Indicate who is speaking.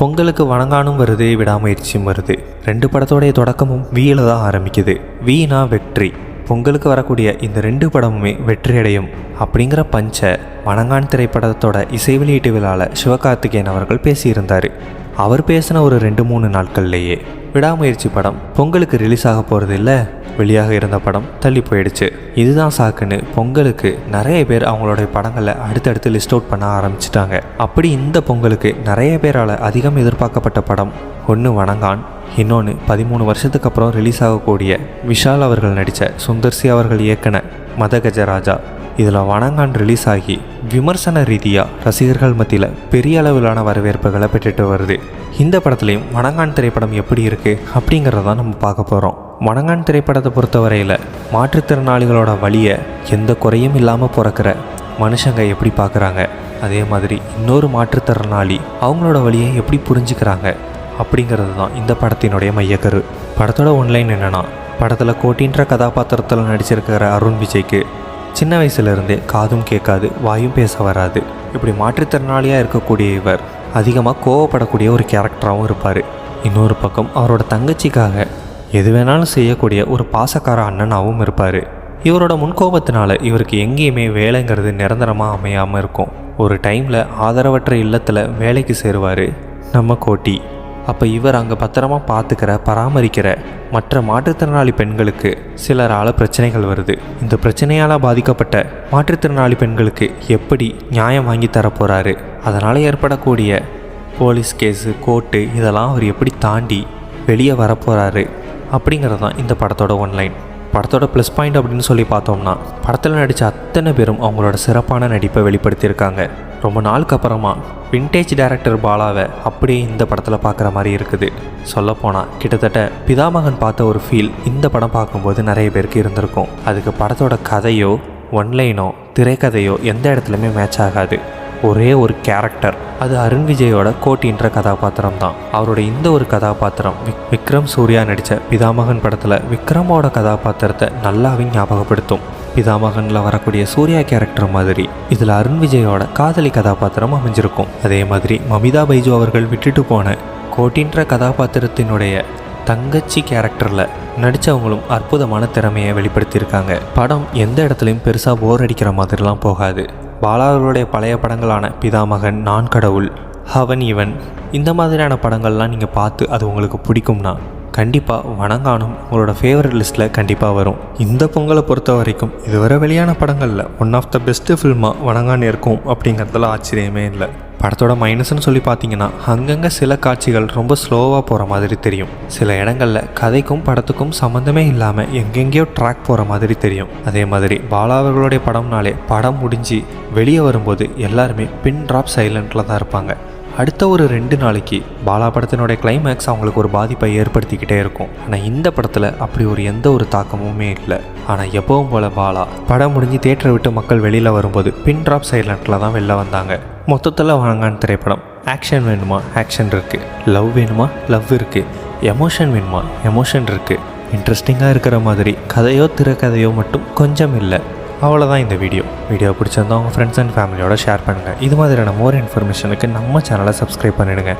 Speaker 1: பொங்கலுக்கு வணங்கானும் வருது விடாமுயற்சியும் வருது. ரெண்டு படத்தோடைய தொடக்கமும் வீல தான் ஆரம்பிக்குது. வீணா வெற்றி. பொங்கலுக்கு வரக்கூடிய இந்த ரெண்டு படமுமே வெற்றி அடையும் அப்படிங்கிற பஞ்ச வணங்கான் திரைப்படத்தோட இசை வெளியீட்டு விழாவில் சிவகார்த்திகேயன் அவர்கள் பேசியிருந்தார். அவர் பேசின ஒரு ரெண்டு மூணு நாட்கள்லேயே விடாமுயற்சி படம் பொங்கலுக்கு ரிலீஸ் ஆக போகிறது இல்லை. வெளியாக இருந்த படம் தள்ளி போயிடுச்சு. இதுதான் சாக்குன்னு பொங்கலுக்கு நிறைய பேர் அவங்களுடைய படங்களை அடுத்தடுத்து லிஸ்ட் அவுட் பண்ண ஆரம்பிச்சிட்டாங்க. அப்படி இந்த பொங்கலுக்கு நிறைய பேரால் அதிகம் எதிர்பார்க்கப்பட்ட படம் ஒன்று வணங்கான். இன்னொன்று பதிமூணு வருஷத்துக்கு அப்புறம் ரிலீஸ் ஆகக்கூடிய விஷால் அவர்கள் நடித்த சுந்தர்சி அவர்கள் இயக்குன மதகஜராஜா இதில் வனங்கான் ரிலீஸ் ஆகி விமர்சன ரீதியாக ரசிகர்கள் மத்தியில் பெரிய அளவிலான வரவேற்புகளை பெற்றுட்டு வருது. இந்த படத்துலையும் வனங்கான் திரைப்படம் எப்படி இருக்குது அப்படிங்கிறத நம்ம பார்க்க போகிறோம் வனங்கான் திரைப்படத்தை பொறுத்தவரையில் மாற்றுத்திறனாளிகளோட வழியை எந்த குறையும் இல்லாமல் பிறக்கிற மனுஷங்க எப்படி பார்க்குறாங்க? அதே மாதிரி இன்னொரு மாற்றுத்திறனாளி அவங்களோட வழியை எப்படி புரிஞ்சுக்கிறாங்க? அப்படிங்கிறது தான் இந்த படத்தினுடைய மையக்கரு. படத்தோட ஒன்லைன் என்னென்னா படத்தில் கோட்டின்ற கதாபாத்திரத்தில் நடிச்சிருக்கிற அருண் விஜய்க்கு சின்ன வயசுலேருந்தே காதும் கேட்காது வாயும் பேச வராது. இப்படி மாற்றுத்திறனாளியாக இருக்கக்கூடிய இவர் அதிகமாக கோவப்படக்கூடிய ஒரு கேரக்டராகவும் இருப்பார். இன்னொரு பக்கம் அவரோட தங்கச்சிக்காக எது வேணாலும் செய்யக்கூடிய ஒரு பாசக்கார அண்ணனாகவும் இருப்பார். இவரோட முன்கோபத்தினால இவருக்கு எங்கேயுமே வேலைங்கிறது நிரந்தரமாக அமையாமல் இருக்கும். ஒரு டைமில் ஆதரவற்ற இல்லத்தில் வேலைக்கு சேருவார் நம்ம கோட்டி. அப்போ இவர் அங்கே பத்திரமா பார்த்துக்கிற பராமரிக்கிற மற்ற மாற்றுத்திறனாளி பெண்களுக்கு சிலரால் பிரச்சனைகள் வருது. இந்த பிரச்சனையால் பாதிக்கப்பட்ட மாற்றுத்திறனாளி பெண்களுக்கு எப்படி நியாயம் வாங்கி தரப்போகிறாரு அதனால் ஏற்படக்கூடிய போலீஸ் கேஸு கோர்ட்டு இதெல்லாம் அவர் எப்படி தாண்டி வெளியே வரப்போகிறாரு அப்படிங்கிறது தான் இந்த படத்தோட ஒன்லைன். படத்தோட ப்ளஸ் பாயிண்ட் அப்படின்னு சொல்லி பார்த்தோம்னா படத்தில் நடித்த அத்தனை பேரும் அவங்களோட சிறப்பான நடிப்பை வெளிப்படுத்தியிருக்காங்க. ரொம்ப நாளுக்கு அப்புறமா விண்டேஜ் டைரக்டர் பாலாவை அப்படியே இந்த படத்தில் பார்க்குற மாதிரி இருக்குது. சொல்லப்போனால் கிட்டத்தட்ட பிதாமகன் பார்த்த ஒரு ஃபீல் இந்த படம் பார்க்கும்போது நிறைய பேருக்கு இருந்திருக்கும். அதுக்கு படத்தோட கதையோ ஒன்லைனோ திரைக்கதையோ எந்த இடத்துலையுமே மேட்ச் ஆகாது. ஒரே ஒரு கேரக்டர் அது அருண் விஜயோட கோட்டின்ற கதாபாத்திரம் தான் அவரோட இந்த ஒரு கதாபாத்திரம் விக் விக்ரம் சூர்யா நடித்த பிதாமகன் படத்தில் விக்ரமோட கதாபாத்திரத்தை நல்லாவே ஞாபகப்படுத்தும். பிதாமகனில் வரக்கூடிய சூர்யா கேரக்டர் மாதிரி இதில் அருண் விஜயோட காதலி கதாபாத்திரம் அமைஞ்சிருக்கும். அதே மாதிரி மமிதா பைஜு அவர்கள் விட்டுட்டு போன கோட்டின்ற கதாபாத்திரத்தினுடைய தங்கச்சி கேரக்டரில் நடித்தவங்களும் அற்புதமான திறமையை வெளிப்படுத்தியிருக்காங்க. படம் எந்த இடத்துலையும் பெருசாக போர் அடிக்கிற மாதிரிலாம் போகாது. பாலாவருடைய பழைய படங்களான பிதாமகன் நான் கடவுள் ஹவன் இவன் இந்த மாதிரியான படங்கள்லாம் நீங்கள் பார்த்து அது உங்களுக்கு பிடிக்கும்னா கண்டிப்பாக வணங்கானும் உங்களோட ஃபேவரட் லிஸ்ட்டில் கண்டிப்பாக வரும். இந்த பொங்கலை பொறுத்த வரைக்கும் இதுவரை வெளியான படங்களில் ஒன் ஆஃப் த பெஸ்ட்டு ஃபில்மாக வணங்கான் இருக்கும் அப்படிங்கிறதுல ஆச்சரியமே இல்லை. படத்தோட மைனஸ்னு சொல்லி பார்த்தீங்கன்னா அங்கங்கே சில காட்சிகள் ரொம்ப ஸ்லோவாக போகிற மாதிரி தெரியும். சில இடங்களில் கதைக்கும் படத்துக்கும் சம்மந்தமே இல்லாமல் எங்கெங்கேயோ ட்ராக் போகிற மாதிரி தெரியும். அதே மாதிரி பாலா அவர்களுடைய படம்னாலே படம் முடிஞ்சு வெளியே வரும்போது எல்லாருமே பின் ட்ராப் சைலண்டில் தான் இருப்பாங்க. அடுத்த ஒரு ரெண்டு நாளைக்கு பாலா படத்தினுடைய கிளைமேக்ஸ் அவங்களுக்கு ஒரு பாதிப்பை ஏற்படுத்திக்கிட்டே இருக்கும். ஆனால் இந்த படத்தில் அப்படி ஒரு எந்த ஒரு தாக்கமுமே இல்லை. ஆனால் எப்பவும் போல பாலா படம் முடிஞ்சு தேட்டரை விட்டு மக்கள் வெளியில் வரும்போது பின் ட்ராப் சைலண்டில் தான் வெளில வந்தாங்க. மொத்தத்தில் வணங்கான் திரைப்படம். ஆக்ஷன் வேணுமா? ஆக்ஷன் இருக்குது லவ் வேணுமா? லவ் இருக்குது எமோஷன் வேணுமா? எமோஷன் இருக்குது இன்ட்ரெஸ்டிங்காக இருக்கிற மாதிரி கதையோ திரைக்கதையோ மட்டும் கொஞ்சம் இல்லை. அவ்வளோதான் இந்த வீடியோ வீடியோ பிடிச்சிருந்தா உங்கள் ஃப்ரெண்ட்ஸ் அண்ட் ஃபேமிலியோட ஷேர் பண்ணுங்கள் இது மாதிரியான மோர் இன்ஃபர்மேஷனுக்கு நம்ம சேனலை சப்ஸ்கிரைப் பண்ணிவிடுங்க